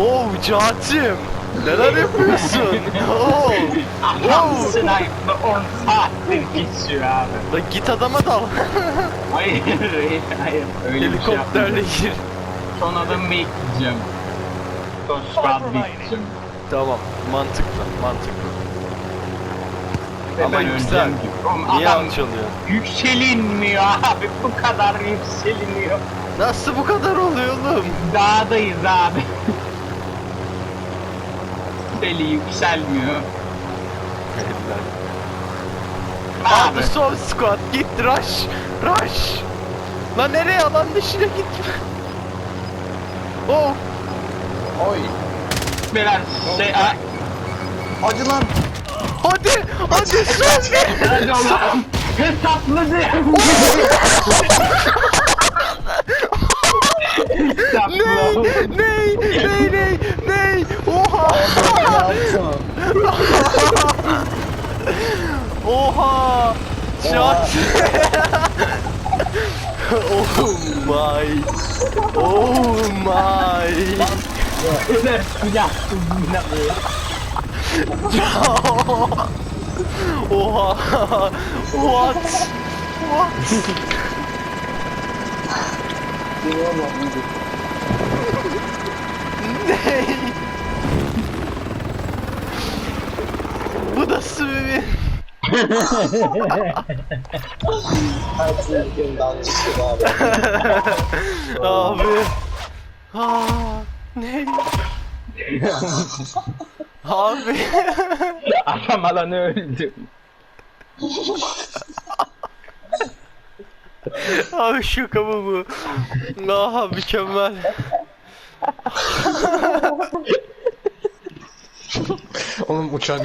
Oh Cahat'cığım. Neler yapıyorsun? Oh. Adam sniper'la 10 saattir geçiyor abi. La git adama dal. Hayır, hayır. Öyle bir şey Helikopterle gir. Son adamı bekleyeceğim. Son squad bekleyeceğim. Tamam mantıklı mantıklı. Ve Ama ben yüksel. öleceğim gibi. Oğlum Niye adam alçalıyor? yükselinmiyor abi. Bu kadar yükseliniyor. Nasıl bu kadar oluyor oğlum? Dağdayız abi. Deli yükselmiyor. Abi. Son squad git rush rush. Lan nereye alan dışına git. Oh Oy. Beyler şey... a- Acı lan. hadi hadi son bir. Hadi oğlum. Hesapladı. Hesapla. ney ney ney ney Oha! Shots! oh my! Oh my! Oha! What? What? Nay! Nasıl bir. Abi. Aa, ne? Abi. Adam alanı öldü. Abi şaka mı bu? Aha mükemmel. Oğlum uçağa